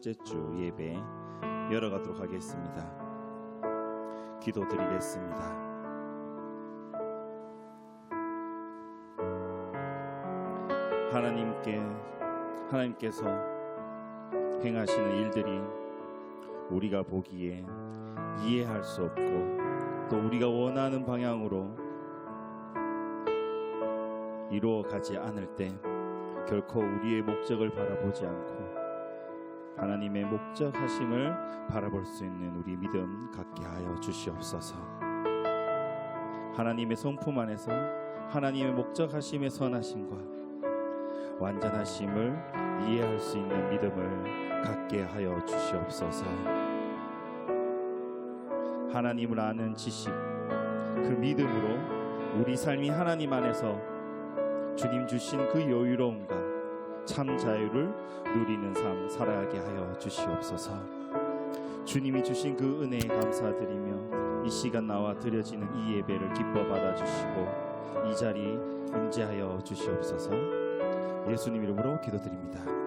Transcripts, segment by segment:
첫째 주 예배 열어가도록 하겠습니다. 기도드리겠습니다. 하나님께 하나님께서 행하시는 일들이 우리가 보기에 이해할 수 없고 또 우리가 원하는 방향으로 이루어 가지 않을 때 결코 우리의 목적을 바라보지 않고 하나님의 목적하심을 바라볼 수 있는 우리 믿음 갖게 하여 주시옵소서. 하나님의 성품 안에서 하나님의 목적하심의 선하심과 완전하심을 이해할 수 있는 믿음을 갖게 하여 주시옵소서. 하나님을 아는 지식, 그 믿음으로 우리 삶이 하나님 안에서 주님 주신 그 여유로움과 참 자유를 누리는 삶 살아가게 하여 주시옵소서. 주님이 주신 그 은혜에 감사드리며 이 시간 나와 드려지는 이 예배를 기뻐 받아 주시고 이 자리 임재하여 주시옵소서. 예수님 이름으로 기도드립니다.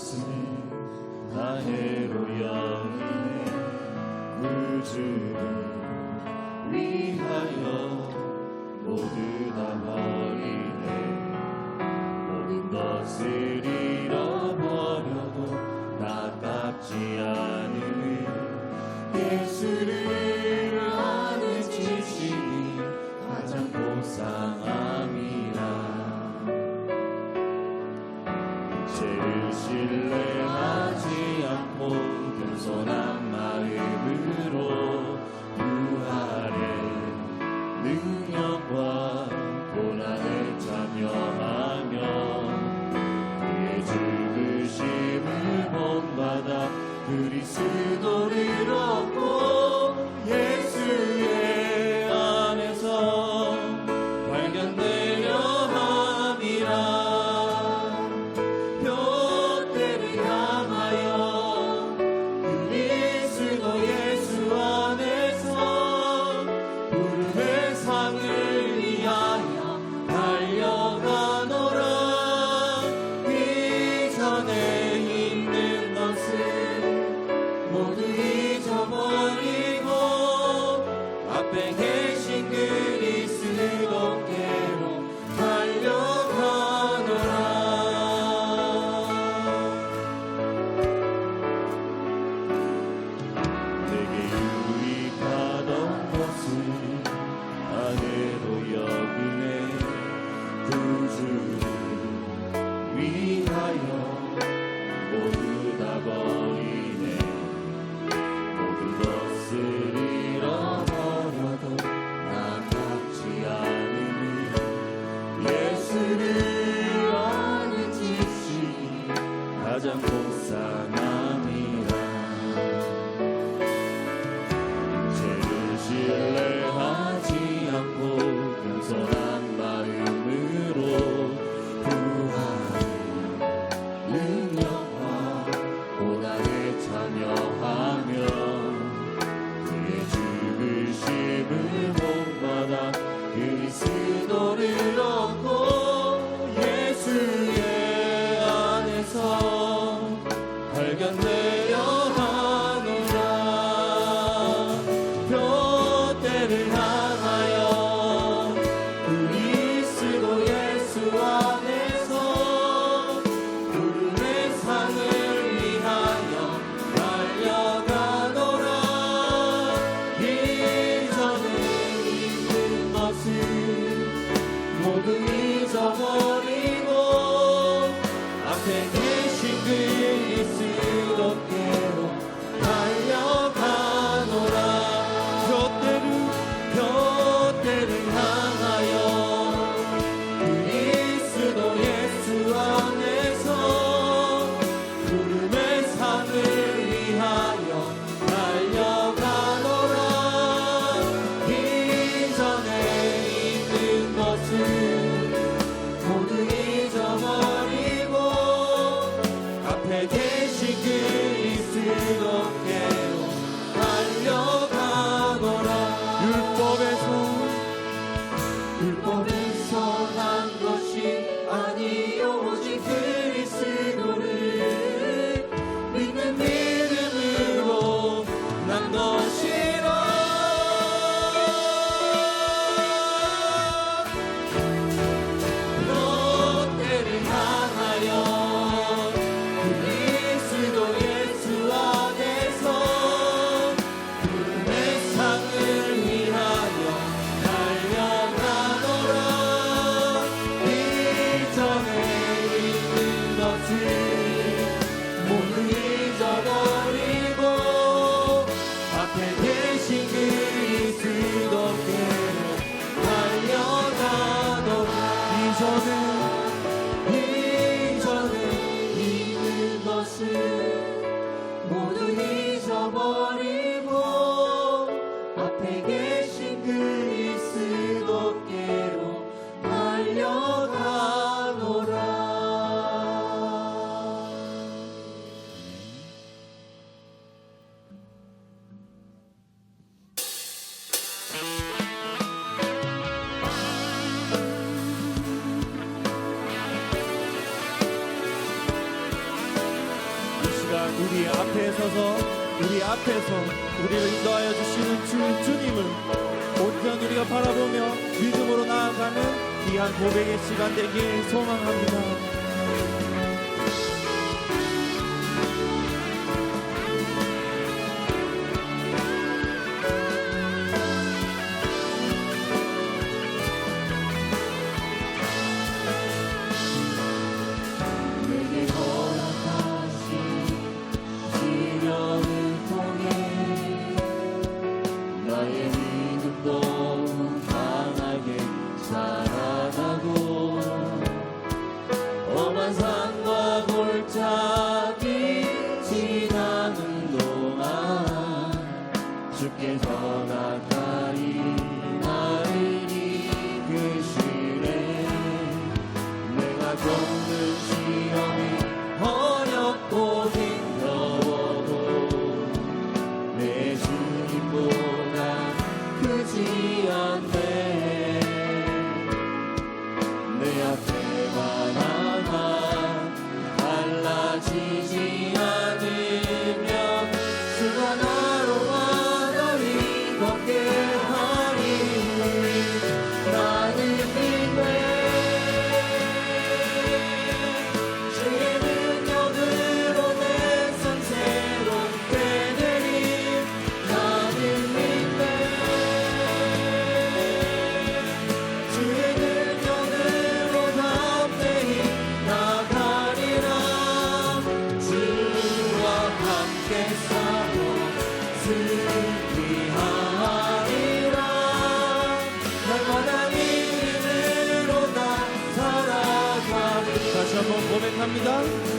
유익하던 것은 다 해로 여기네 구주를 위하여 모두 다 것을 우리 앞에 서서 우리 앞에서 우리를 인도하여 주시는 주, 주님을 온전 우리가 바라보며 믿음으로 나아가는 귀한 고백의 시간 되길 소망합니다. done?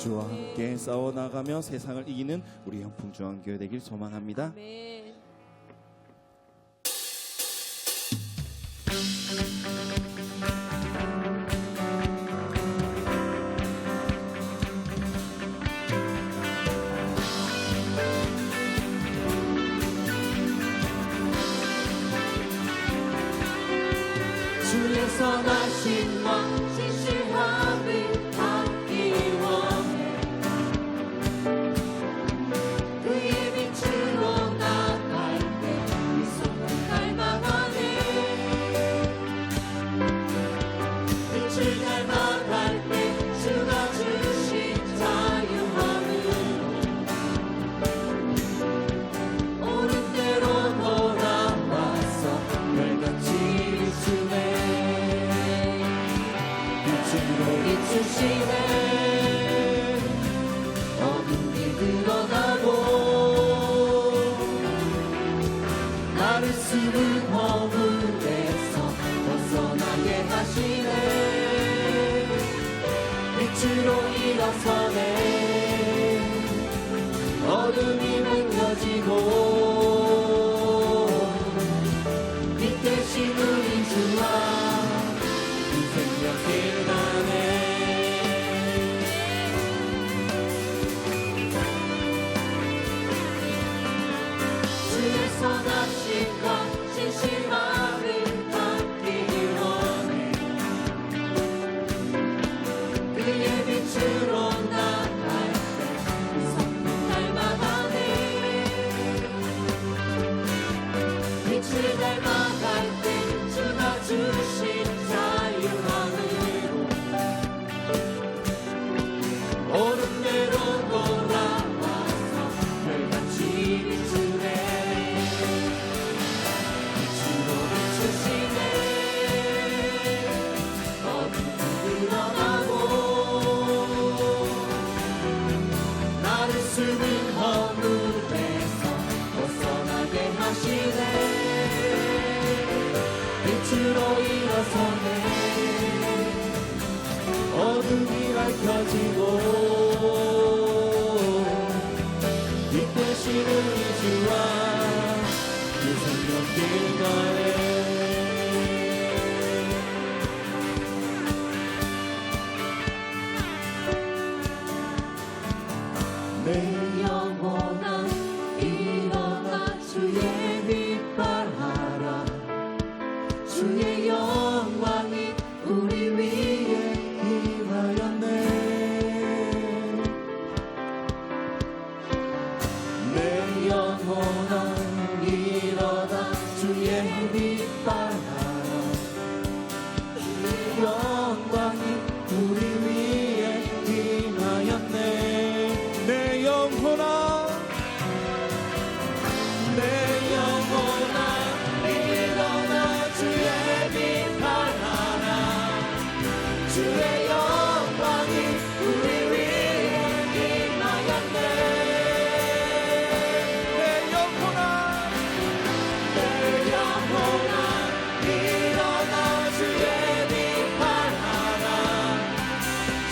주와 함께 싸워나가며 세상을 이기는 우리 형풍 중앙교회 되길 소망합니다. 아멘. 주로 일어서네. 어둠이 무너지고 to their mind. 밝혀지고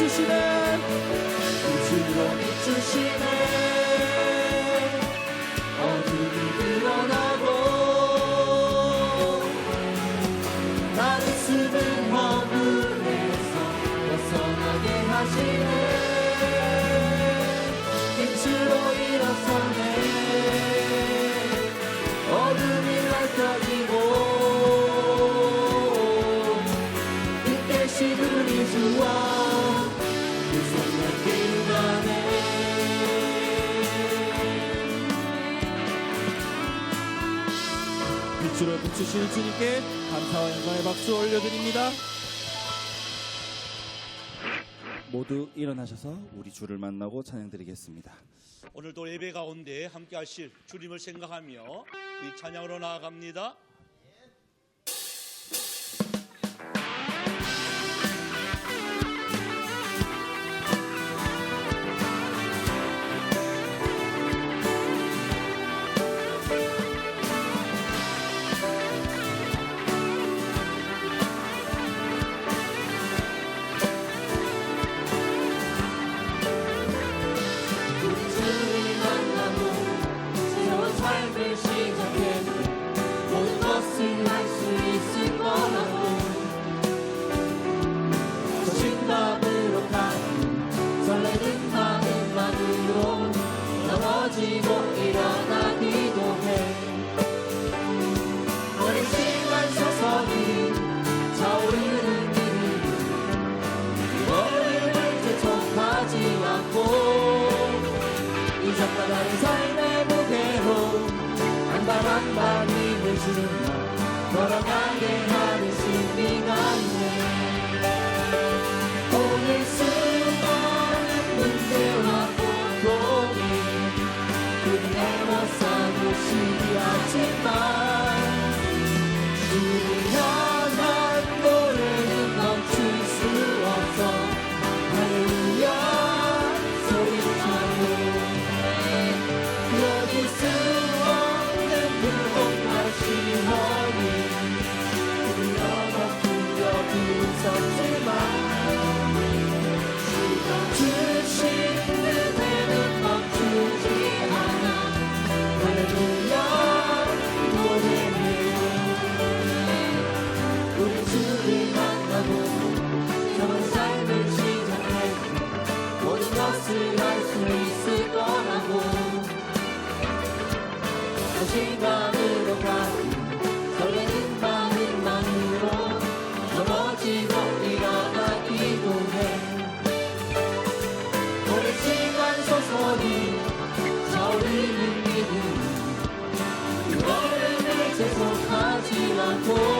Jesus te. 주를 붙이실 주님께 감사와 영광의 박수 올려드립니다. 모두 일어나셔서 우리 주를 만나고 찬양드리겠습니다. 오늘도 예배 가운데 함께 하실 주님을 생각하며 이 찬양으로 나아갑니다. 찬반 믿으시나 걸어가게 하듯이 네가 있네. 세속하지 않고